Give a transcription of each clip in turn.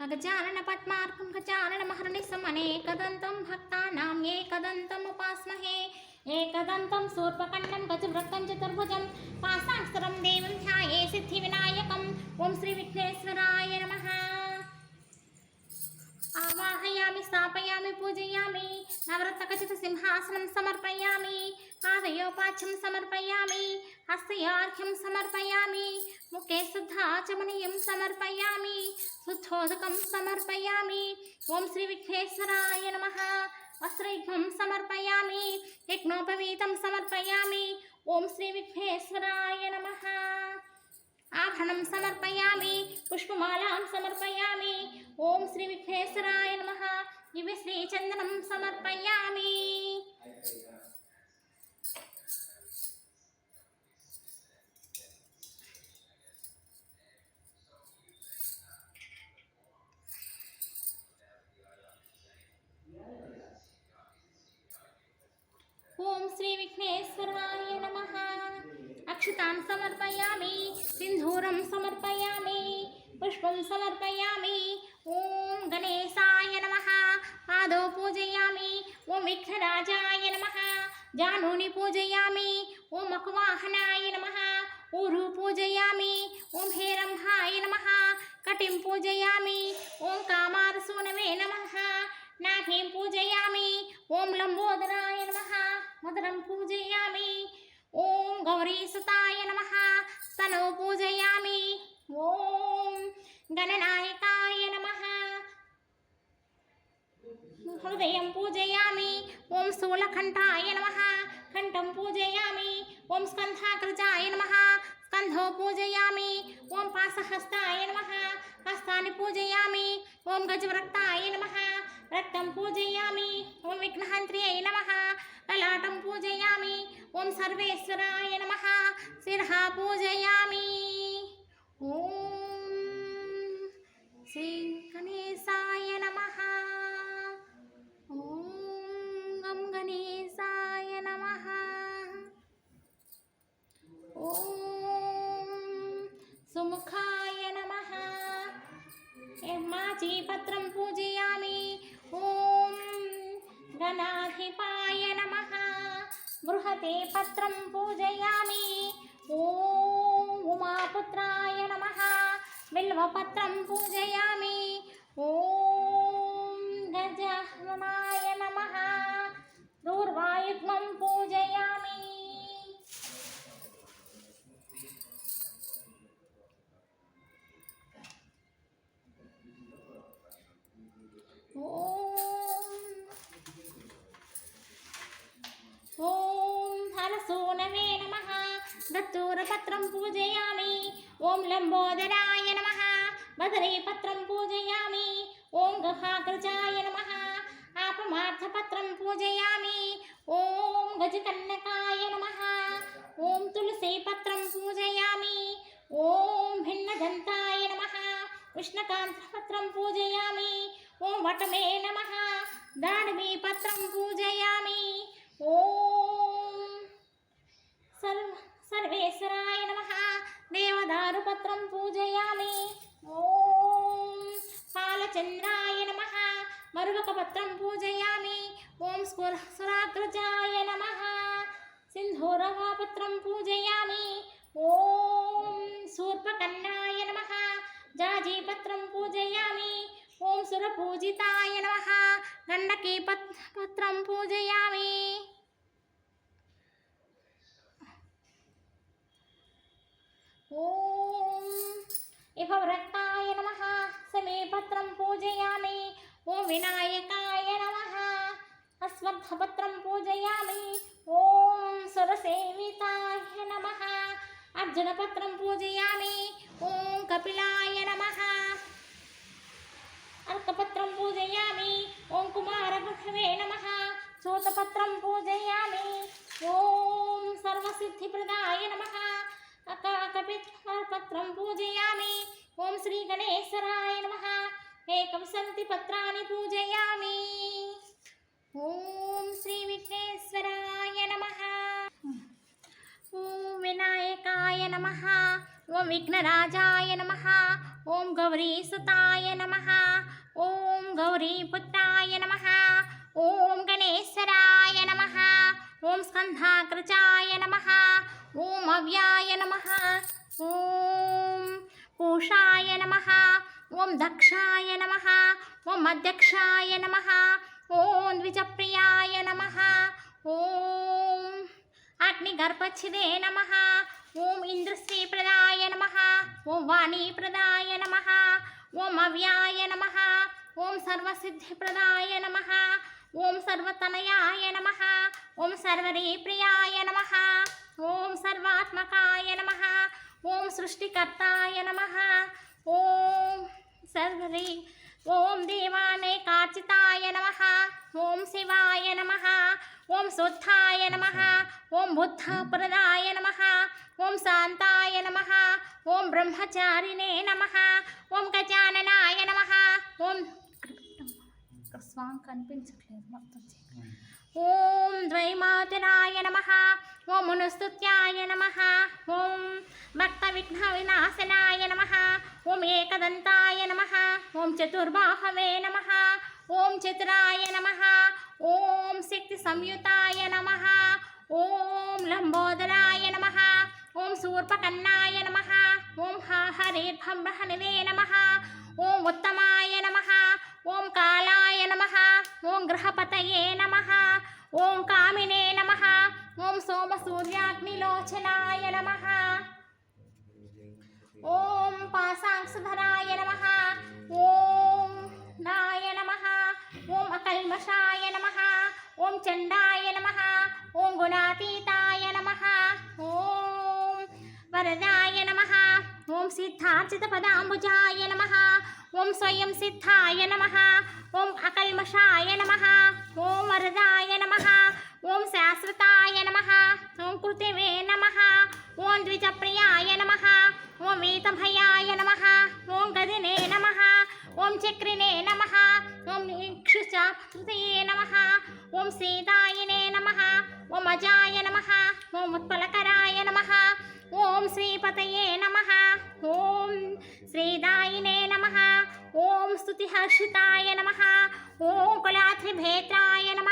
अगजानन पद्मार्कं गजानन महर्निशम् अनेकदन्तं भक्तानाम् एकदन्तमुपास्महे एकदन्तं सूर्पकण्डं गजवृत्तं, चतुर्भुजं पासाक्षरं देवं ध्याये सिद्धिविनायकम्। ॐ श्रीविघ्नेश्वराय नमः। ఆవాహయామి స్థాపయామి పూజయామి నవరత్నకచిత సింహాసనం సమర్పయామి పాదయోపాచ్యం సమర్పయామి హస్తయార్ఘ్యం సమర్పయామి ముఖే శుద్ధాచమనీయం సమర్పయామి శుద్ధోదకం సమర్పయామి ఓం శ్రీ విఘ్నేశ్వరాయ నమ వస్త్రయుగ్మం సమర్పయామి యజ్ఞోపవీతం సమర్పయామి ఓం శ్రీ విఘ్నేశ్వరాయ నమ ఆభరణం సమర్పయామి పుష్పమాలాం సమర్పయామి. ఓం శ్రీ విఘ్నేశ్వరాయ నమ. దివ్య శ్రీచందనం సమర్పయామి. పుష్పం సమర్పయామి ఓం గణేశాయ నమ పాదో పూజయామి ఓం విఘ్నరాజాయ నమ జానూని పూజయామి ఓం మకువాహనాయ నమ ఊరు పూజయామి ఓం హేరంహాయ నమ కటిం పూజయామి ఓం కామారసూనవే నమ నాభీం పూజయామి ఓం లంబోదరాయ నమ మధురం పూజయామి ఓం గౌరీసుతాయ నమ స్తనౌ పూజయామి ఓం గణనాయకాయ నమ హృదయం పూజయామి ఓం స్థూలకంఠాయ నమ కంఠం పూజయామి ఓం స్కంధాకృజాయ నమ స్కంధో పూజయామి ఓం పాసహస్తాయ నమ హస్తాన్ని పూజయామి ఓం గజవరక్తాయ నమ రక్తం పూజయామి ఓం విఘ్నహంత్ర్యై నమ లలాటం పూజయామి ఓం సర్వేశ్వరాయ నమ శిరః పూజయామి ఓం శ్రీ గణేశాయ నమ. ఓం గం గణేశాయ నమ. ఓం సుముఖాయ నమ. మాచీపత్రం పూజయామి? ఓం గణాధిపాయ నమ. బృహతే పత్రం పూజయామి? ఓం ఉమాపుత్రాయ నమ. బిల్వపత్రం పూజయామి ఓం గజాయ నమ దూర్వాయుగ్మం పూజయామి ఓం ఓం హరసూనవే నమ దత్తూరపత్రం పూజయామి ఓం లంబోదరాయ నమ బదరీపత్రం పూజయామి ఓం గహాగ్రజాయ నమ ఆపమార్థపత్రం పూజయామి ఓం గజకన్నకాయ నమ ఓం తులసీపత్రం పూజయామి ఓం భిన్నదంతాయ నమ కృష్ణకాంతపత్రం పూజయామి ఓం వటమే నమ దాడిమీ పత్రం పూజయామి ఓం సర్వ వెంకటేశ్వరాయ నమ. దేవదారు పత్రం పూజయాలి ఓం పాలచంద్రాయ నమ. మరువకపత్రం పూజయామి. ఓం స్ఫుర సురాగ్రజాయ నమ. సింధూరవాపత్రం పూజయామి. ఓం శూర్పకన్నాయ నమ. జాజీపత్రం పూజయామి. ఓం సురపూజితాయ నమ. గండకీ పత్ పత్రం పూజయామి. ఓం ఇహవ్రక్తాయ నమ సమీపత్రం పూజయామి ఓం వినాయకాయ నమ అశ్వత్థపత్రం పూజయామి ఓం సురసేవితాయ నమ అర్జునపత్రం పూజయామి ఓం కపిలాయ నమ అర్కపత్రం పూజయామి ఓం కుమారపృథవే నమ చోతపత్రం పూజయామి ఓం సర్వసిద్ధిప్రదాయ నమ అకాకపిత్రం పూజయామి ఓం శ్రీ గణేశ్వరాయ నమ ఏకం సంతి పత్రాన్ని పూజయామి ఓం శ్రీ విఘ్నేశ్వరాయ నమ ఓం వినాయకాయ నమ ఓం విఘ్నరాజాయ నమ ఓం గౌరీసుతాయ నమ ఓం గౌరీపుత్రాయ నమ ఓం గణేశ్వరాయ నమ ఓం స్కంధాకృచాయ నమ ఓం అవ్యాయ నమ ఓం పూషాయ నమ ఓం దక్షాయ నమ ఓం అధ్యక్షాయ నమ ఓం ద్విజప్రియాయ నమ ఓం అగ్నిగర్భచ్చిదే నమ ఓం ఇంద్రశ్రీప్రదాయ నమ ఓం వాణీప్రదాయ నమ ఓం అవ్యాయ నమ ఓం సర్వసిద్ధిప్రదాయ నమ ఓం సర్వతనయాయ నమ ఓం సర్వరీప్రియాయ నమ ఓం సర్వాత్మకాయ నమ ఓం సృష్టికర్తాయ నమ. ఓం సర్వరీ. ఓం దేవానే కాచితాయ నమ. ఓం శివాయ నమ. ఓం శుద్ధాయ నమ. ఓం బుద్ధప్రదాయ నమ. ఓం శాంతాయ నమ. ఓం బ్రహ్మచారిణే నమ. ఓం గజాననాయ నమ. ఓం స్వాంగ్ కనిపించట్లేదు మొత్తం. ఓం ద్వైమాతురాయ నమ. ఓం మునుస్తుత్యాయ నమ ఓం భక్త విఘ్న వినాశనాయ నమ ఓం ఏకదంతాయ నమ ఓం చతుర్బాహవే నమ ఓం చతురాయ నమ ఓం శక్తి సంయుతాయ నమ ఓం లంబోదరాయ నమ ఓం శూర్పకన్నాయ నమ ఓం హరిర్భంహనివే నమ ఓం ఉత్తమాయ నమ ఓం కాళాయ నమ ఓం గృహపతయే నమ ఓం కామినే నమ ఓం సోమ సోమసూర్యాగ్నిలోచనాయ నమ. ఓం పాశాంశధరాయ నమ. ఓం నాయ నమ. ఓం అకల్మషాయ నమ. ఓం చండాయ నమ. ఓం గుణాతీతాయ నమ. ఓం వరదాయ నమ. ఓం సిద్ధార్చిత పదాంబుజాయ నమ. ఓం స్వయం సిద్ధాయ నమ. ఓం అకల్మషాయ నమ. ఓం కృతివే నమ ఓం ద్విజప్రియాయ నమ ఓం వీతభయాయ నమ ఓం గదినే నమ ఓం చక్రినే నమ ఓం ఇక్షుచాతృతయే నమ ఓం సీతాయనే నమ ఓం అజాయ నమ ఓం ఉత్పలకరాయ నమ ఓం శ్రీపతయే నమ ఓం శ్రీదాయినే నమ ఓం స్తుతిహర్షితాయ నమ ఓం కులాత్రిభేత్రాయ నమ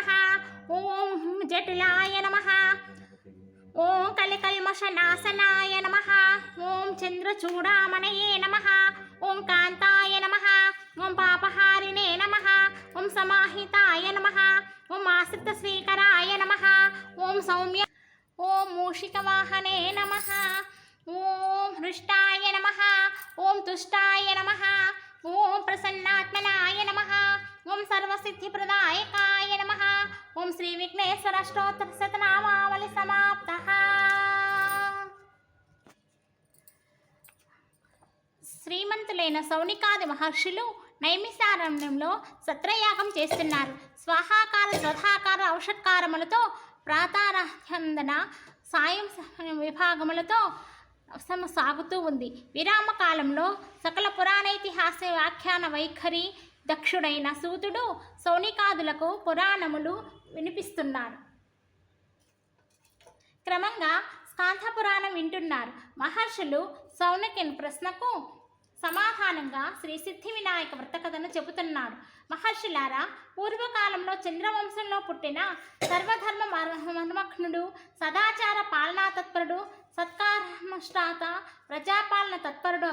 ఓం జటిలాయ ఓం కలికల్మష నాశనాయ నమ ఓం చంద్రచూడామణయే నమ ఓం కాంతాయ నమ ఓం పాపహారిణే నమ ఓం సమాహితాయ నమ ఓం ఆశ్రిత స్వీకరాయ నమ ఓం సౌమ్య ఓం మూషికవాహనే నమ ఓం హృష్టాయ నమ ఓం తుష్టాయ నమ ఓం ప్రసన్నాత్మనాయ నమ ఓం సర్వసిద్ధిప్రదాయకాయ నమ ఓం శ్రీ విఘ్నేశ్వర స్తోత్ర శతనామావళి సమాప్త. శ్రీమంతులైన సౌనికాది మహర్షులు నైమిసారణ్యంలో సత్రయాగం చేస్తున్నారు. స్వాహాకార స్వధాకార ఔషత్కారములతో ప్రాతారాధ్యందన సాయం విభాగములతో సమ సాగుతూ ఉంది. విరామ కాలంలో సకల పురాణైతిహాస వ్యాఖ్యాన వైఖరి దక్షుడైన సూతుడు సోనికాదులకు పురాణములు వినిపిస్తున్నారు. క్రమంగా స్కాంధ పురాణం వింటున్నారు. మహర్షులు సౌనకిన్ ప్రశ్నకు సమాధానంగా శ్రీ సిద్ధి వినాయక వ్రతకథను చెబుతున్నాడు మహర్షులారా పూర్వకాలంలో చంద్రవంశంలో పుట్టిన సర్వధర్మ మర- సదాచార పాలనా తత్పరుడు సత్కారమష్టాత ప్రజాపాలన తత్పరుడు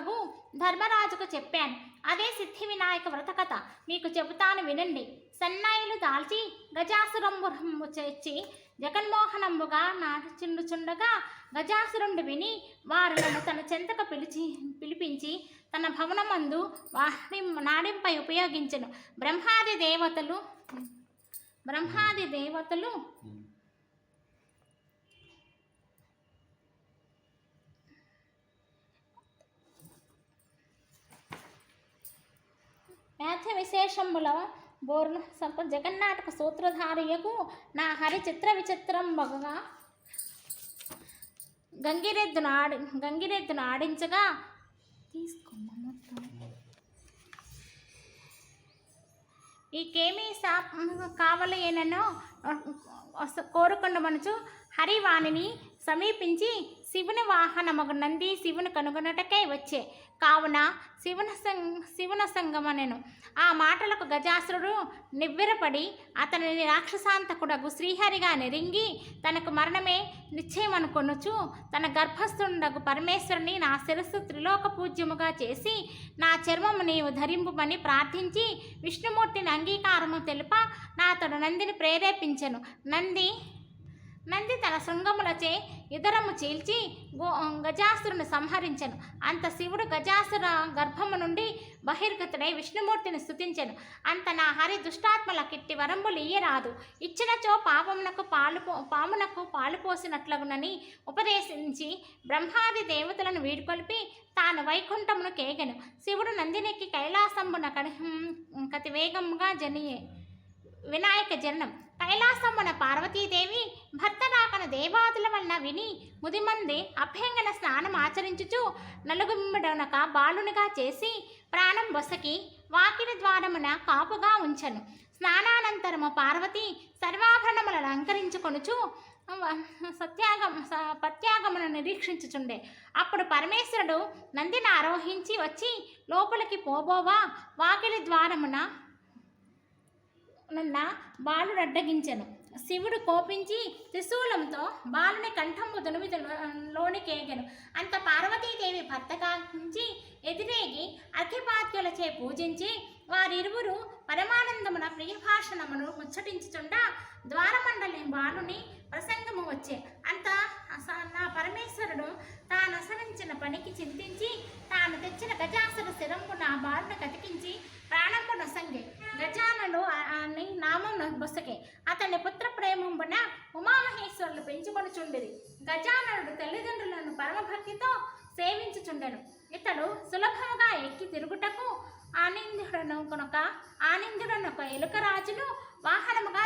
ధర్మరాజుకు చెప్పాను. అదే సిద్ధి వినాయక వ్రతకథ. మీకు చెబుతాను వినండి. సన్నాయిలు దాల్చి గజాసురంబురము చేర్చి జగన్మోహనంబుగా నాడుచుండుచుండగా గజాసురుండు విని వారులను తన చెంతకు పిలిచి పిలిపించి తన భవనమందు వారి నాడింపై ఉపయోగించను. బ్రహ్మాది దేవతలు బ్రహ్మాది దేవతలు వ్యాధ విశేషముల బోర్ణ సంప జగన్నాటక సూత్రధారియకు నా హరి చిత్ర విచిత్రం బగుగా గంగిరెద్దును ఆడి గంగిరెద్దును ఆడించగా తీసుకోమ్మా మొత్తం. ఈకేమీ సా కావలేనో కోరుకొండ మనుచు హరివాణిని సమీపించి శివుని వాహనమగు నంది శివుని కనుగొనుటకై వచ్చే కావున శివన శివన శివున సంగమనెను ఆ మాటలకు గజాసురుడు నివ్వెరపడి అతనిని రాక్షసాంతకుడగు శ్రీహరిగా నెరింగి తనకు మరణమే నిశ్చయమనుకొనుచు తన గర్భస్థుండగు పరమేశ్వరుని నా శిరస్సు త్రిలోక పూజ్యముగా చేసి నా చర్మము నీవు ధరింపుమని ప్రార్థించి విష్ణుమూర్తిని అంగీకారము తెలుప నాతడు నందిని ప్రేరేపించెను. నంది నంది తన శృంగములచే ఇదరము చీల్చి గో గజాసురుని సంహరించను. అంత శివుడు గజాసుర గర్భము నుండి బహిర్గతుడై విష్ణుమూర్తిని స్తుతించెను. అంత నా హరి దుష్టాత్మల కిట్టి వరంబులు ఇయ్యరాదు ఇచ్చినచో పాపమునకు పాలు పామునకు పాలు పోసినట్లగునని ఉపదేశించి బ్రహ్మాది దేవతలను వీడుకొలిపి తాను వైకుంఠమును కేగను. శివుడు నందినికి కైలాసంబున కడి కతి వేగముగా జనియే. వినాయక జననం. కైలాసమున పార్వతీదేవి భర్త రాకన దేవాదుల వలన విని ముదిమంది అభ్యంగన స్నానం ఆచరించుచు నలుగుమ్మడనక బాలునిగా చేసి ప్రాణం బొసకి వాకిలి ద్వారమున కాపుగా ఉంచను. స్నానానంతరము పార్వతి సర్వాభరణములను అలంకరించుకొనుచు సత్యాగం స- పత్యాగమును నిరీక్షించుచుండే. అప్పుడు పరమేశ్వరుడు నందిని ఆరోహించి వచ్చి లోపలికి పోబోవా? వాకిలి ద్వారమున నన్న బాలుడు అడ్డగించెను. శివుడు కోపించి త్రిశూలంతో బాలుని కంఠము దునిమి లోనికేగెను అంత పార్వతీదేవి భర్త కాంచి ఎదిరేగి అర్ఘ్యపాత్యులచే పూజించి వారిరువురు పరమానందమున ప్రియభాషణమును ముచ్చటించుచుండా ద్వారమండలి బాలుని ప్రసంగము వచ్చే. అంత నా పరమేశ్వరుడు తాను అసరించిన పనికి చింతించి తాను తెచ్చిన గజాసుర శిరంపు నా బాలును కతికించి ప్రాణంపు నొసంగే గజానుడు అని నామం బొసకే. అతని పుత్ర ప్రేమంబున ఉమామహేశ్వరులు పెంచుకొనుచుండిరి. గజాననుడు తల్లిదండ్రులను పరమభక్తితో సేవించుచుండెను. ఇతడు సులభముగా ఎక్కి తిరుగుటకు ఆనందుడను కొనక ఎలుక రాజును వాహనముగా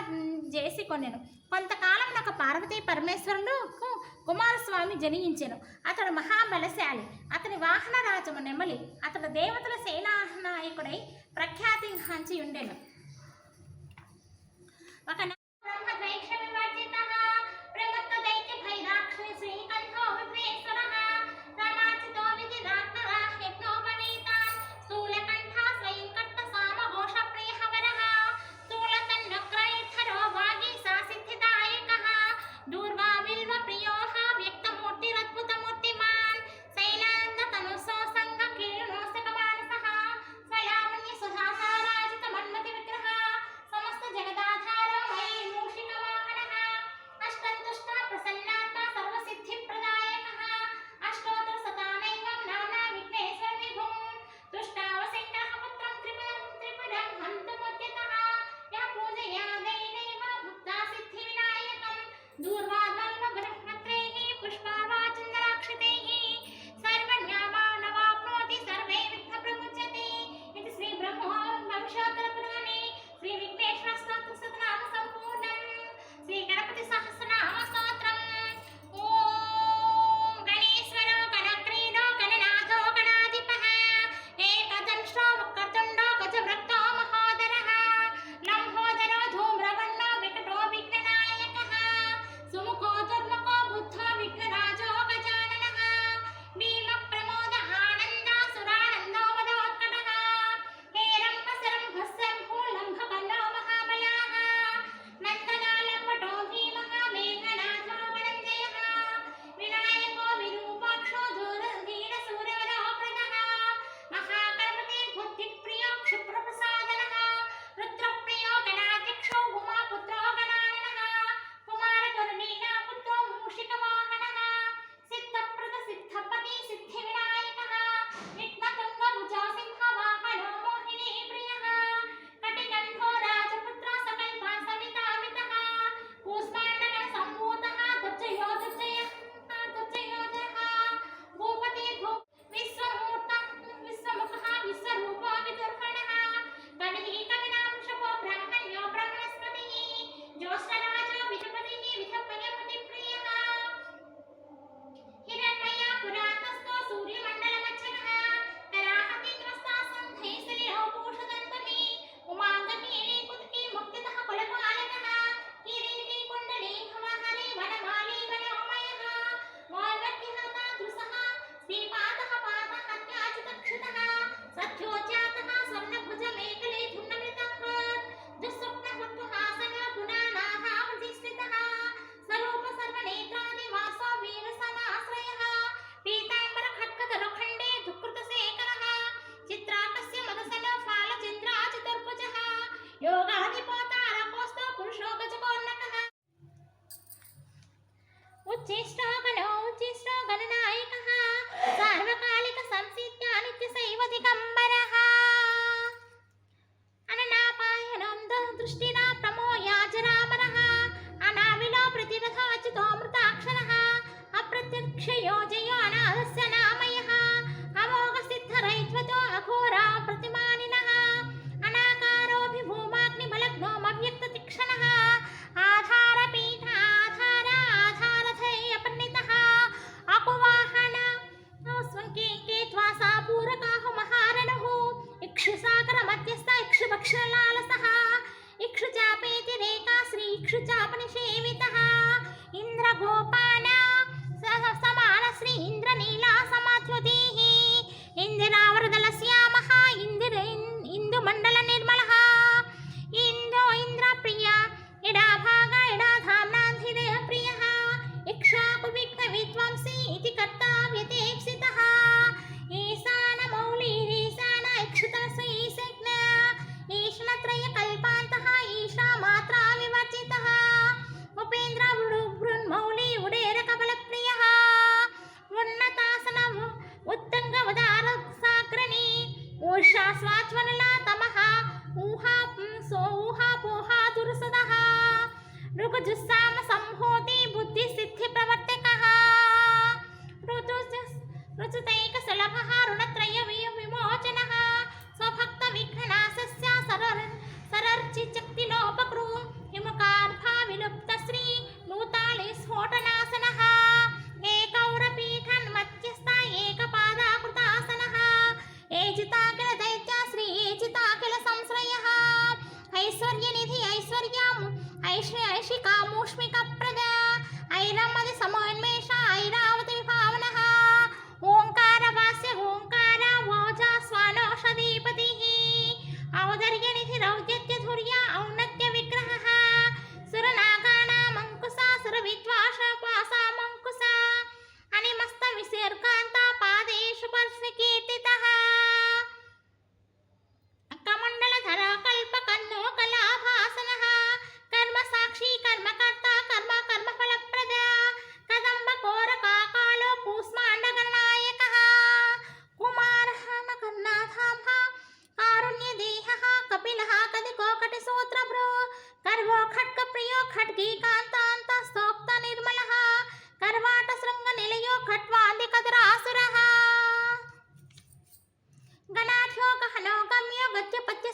చేసి కొనెను కొంతకాలం ఒక పార్వతీ పరమేశ్వరులకు కుమారస్వామి జనించెను. అతడు మహాబలశాలి. అతని వాహన రాజము నెమలి. అతడు దేవతల సేనానాయకుడై ప్రఖ్యాతి హంచి ఉండెను ఒక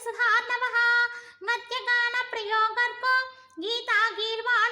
सुधा नमः गीता गीरवा